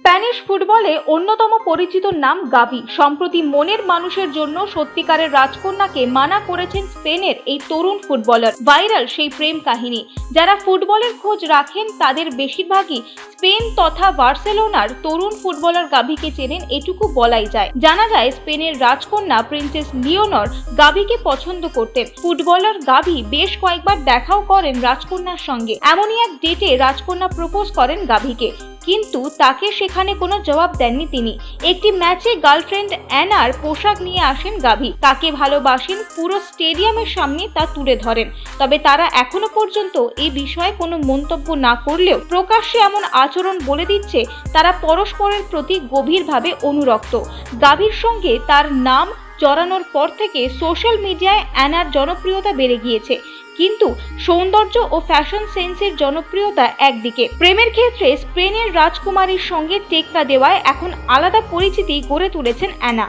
Spanish ফুটবলে অন্যতম পরিচিত নাম গাভি। সম্প্রতি মনের মানুষের জন্য সত্যিকারের রাজকন্যাকে মানা করেছেন স্পেনের এই তরুণ ফুটবলার। ভাইরাল সেই প্রেম কাহিনী। যারা ফুটবলের খোঁজ রাখেন, তাদের বেশিরভাগই স্পেন তথা বার্সেলোনার তরুণ ফুটবলার গাভিকে চেনেন, এটুকু বলাই যায়। জানা যায়, স্পেনের রাজকন্যা প্রিন্সেস লিওনর গাভিকে পছন্দ করতেন। ফুটবলার গাভি বেশ কয়েকবার দেখাও করেন রাজকন্যার সঙ্গে। এমনই এক ডেটে রাজকন্যা প্রপোজ করেন গাভিকে। কিন্তু তাকে সেখানে কোনো জবাব দেননি তিনি। একটি ম্যাচে গার্লফ্রেন্ড অ্যানার পোশাক নিয়ে আসেন গাভি। তাকে ভালোবাসেন, পুরো স্টেডিয়ামের সামনে তা তুলে ধরেন। তবে তারা এখনও পর্যন্ত এই বিষয়ে কোনো মন্তব্য না করলেও প্রকাশ্যে এমন আচরণ বলে দিচ্ছে, তারা পরস্পরের প্রতি গভীরভাবে অনুরক্ত। গাভীর সঙ্গে তার নাম জড়ানোর পর থেকে সোশ্যাল মিডিয়ায় অ্যানার জনপ্রিয়তা বেড়ে গিয়েছে। কিন্তু সৌন্দর্য ও ফ্যাশন সেন্সের জনপ্রিয়তা একদিকে। প্রেমের ক্ষেত্রে স্পেনের রাজকুমারীর সঙ্গে টেক্কা দেওয়ায় এখন আলাদা পরিচিতি গড়ে তুলেছেন অ্যানা।